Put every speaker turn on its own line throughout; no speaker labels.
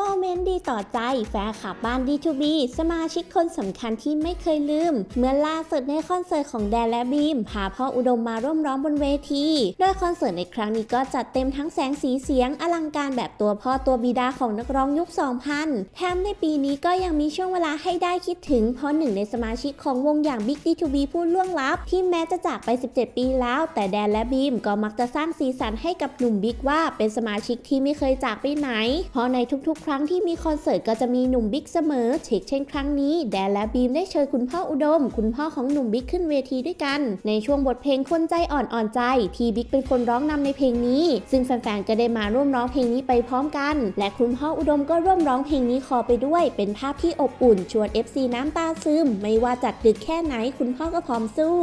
โมเมนต์ดีต่อใจแฟนคลับบ้าน D2B สมาชิกคนสำคัญที่ไม่เคยลืม เมื่อล่าสุดในคอนเสิร์ตของแดนและบีม พาพ่ออุดมมาร่วมร้องบนเวที โดยคอนเสิร์ตในครั้งนี้ก็จัดเต็มทั้งแสงสีเสียง อลังการแบบตัวพ่อตัวบิดาของนักร้องยุค 2000 แถมในปีนี้ก็ยังมีช่วงเวลาให้ได้คิดถึง เพราะหนึ่งในสมาชิกของวงอย่าง Big D2B ผู้ล่วงลับ ที่แม้จะจากไป 17 ปีแล้ว แต่แดนและบีมก็มักจะสร้างสีสันให้กับหนุ่มบิ๊กว่าเป็นสมาชิกที่ไม่เคยจากไปไหน เพราะในทุกๆครั้งรั้งที่มีคอนเสิร์ตก็จะมีหนุ่มบิ๊กเสมอเช่นเช่นครั้งนี้ แดนและบีมได้เชิญคุณพ่ออุดม คุณพ่อของหนุ่มบิ๊กขึ้นเวทีด้วยกัน ในช่วงบทเพลงคนใจอ่อนอ่อนใจ ที่บิ๊กเป็นคนร้องนำในเพลงนี้ ซึ่งแฟนๆก็ได้มาร่วมร้องเพลงนี้ไปพร้อมกัน และคุณพ่ออุดมก็ร่วมร้องเพลงนี้คอไปด้วย เป็นภาพที่อบอุ่น ชวน FC น้ำตาซึม ไม่ว่าจัดดึกแค่ไหนคุณพ่อก็พร้อมสู้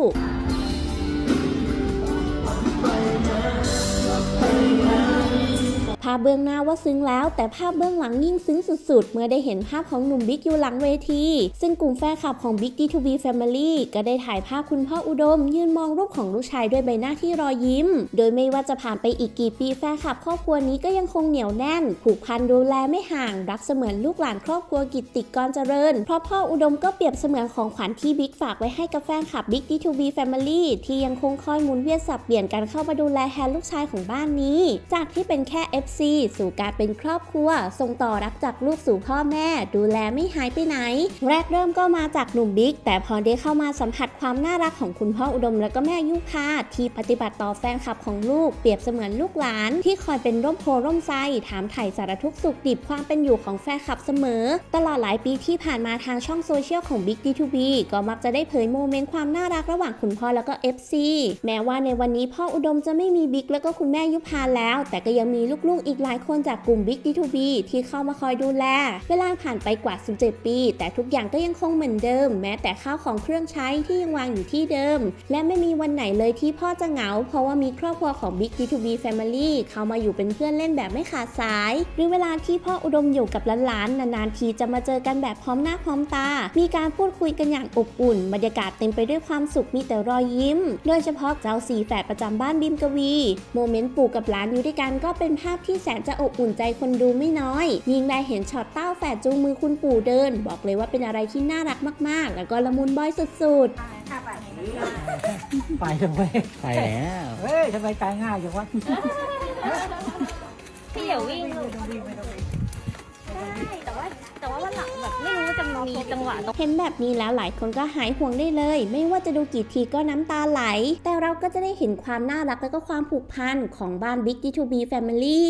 าพเบื้องหน้าว่าซึ้งแล้ว แต่ภาพเบื้องหลังยิ่งซึ้งสุดๆ เมื่อได้เห็นภาพของหนุ่มบิ๊กอยู่หลังเวที ซึ่งกลุ่มแฟนคลับของ Big D2B Family ก็ได้ถ่ายภาพคุณพ่ออุดม ยืนมองรูปของลูกชายด้วยใบหน้าที่รอยยิ้ม โดยไม่ว่าจะผ่านไปอีกกี่ปีแฟนคลับครอบครัวนี้ก็ยังคงเหนียวแน่น ผูกพันดูแลไม่ห่าง รักเสมือนลูกหลานครอบครัวกิตติกรเจริญ เพราะพ่ออุดมก็เปรียบเสมือนของขวัญที่บิ๊กฝากไว้ให้กับแฟนคลับ Big D2B Family ที่ยังคงคอยหมุนเวียนสับเปลี่ยนกันเข้ามาดูแลแทนลูกชายของบ้านนี้ จากที่เป็นแค่ FC สู่การเป็นครอบครัว ส่งต่อรักจากลูกสู่พ่อแม่ ดูแลไม่หายไปไหน แรกเริ่มก็มาจากหนุ่มบิ๊ก แต่พอได้เข้ามาสัมผัสความน่ารักของคุณพ่ออุดมและก็แม่ยุพาที่ปฏิบัติต่อแฟนคลับของลูกเปรียบเสมือนลูกหลาน ที่คอยเป็นร่มโพร่มไทรถามไถ่สารทุกสุขดิบความเป็นอยู่ของแฟนคลับเสมอ ตลอดหลายปีที่ผ่านมาทางช่องโซเชียลของ Big D2B ก็มักจะได้เผยโมเมนต์ความน่ารักระหว่างคุณพ่อแล้วก็ FC แม้ว่าในวันนี้พ่ออุดมจะไม่มีบิ๊กแล้วก็คุณแม่ยุพาแล้ว แต่ก็ยังมีลูกๆอีกหลายคนจากกลุ่ม Big D2B ที่เข้ามาคอยดูแล เวลาผ่านไปกว่า 17 ปี แต่ทุกอย่างก็ยังคงเหมือนเดิม แม้แต่ข้าวของเครื่องใช้ที่ยังวางอยู่ที่เดิม และไม่มีวันไหนเลยที่พ่อจะเหงา เพราะว่ามีครอบครัวของ Big D2B Family เข้ามาอยู่เป็นเพื่อนเล่นแบบไม่ขาดสาย หรือเวลาที่พ่ออุดมอยู่กับหลานๆนานๆทีจะมาเจอกันแบบพร้อมหน้าพร้อมตา มีการพูดคุยกันอย่างอบอุ่น บรรยากาศเต็มไปด้วยความสุขมีแต่รอยยิ้ม โดยเฉพาะเจ้าสีแฝดประจำบ้านบิมกวี โมเมนต์ปู่กับหลานอยู่ด้วยกันก็เป็นภาพที่แสนจะอบอุ่นใจคนดูไม่น้อย ยิ่งได้เห็นช็อตเต้าแฝดจูงมือคุณปู่เดิน บอกเลยว่าเป็นอะไรที่น่ารักมาก ๆ แล้วก็ละมุนบอยสุด ๆ
ไปเลยเว้ย
ไปแล้ว
เฮ้ยทำไมตายง่ายจังวะ
พี่อย่าวิ่งลูก
ไม่ต้องวิ่งไม่ต้องวิ่ง
มีจังหวะตรง
เห็นแบบนี้แล้วหลายคนก็หายห่วงได้เลย ไม่ว่าจะดูกี่ทีก็น้ำตาไหล แต่เราก็จะได้เห็นความน่ารักและก็ความผูกพันของบ้าน Big D2B Family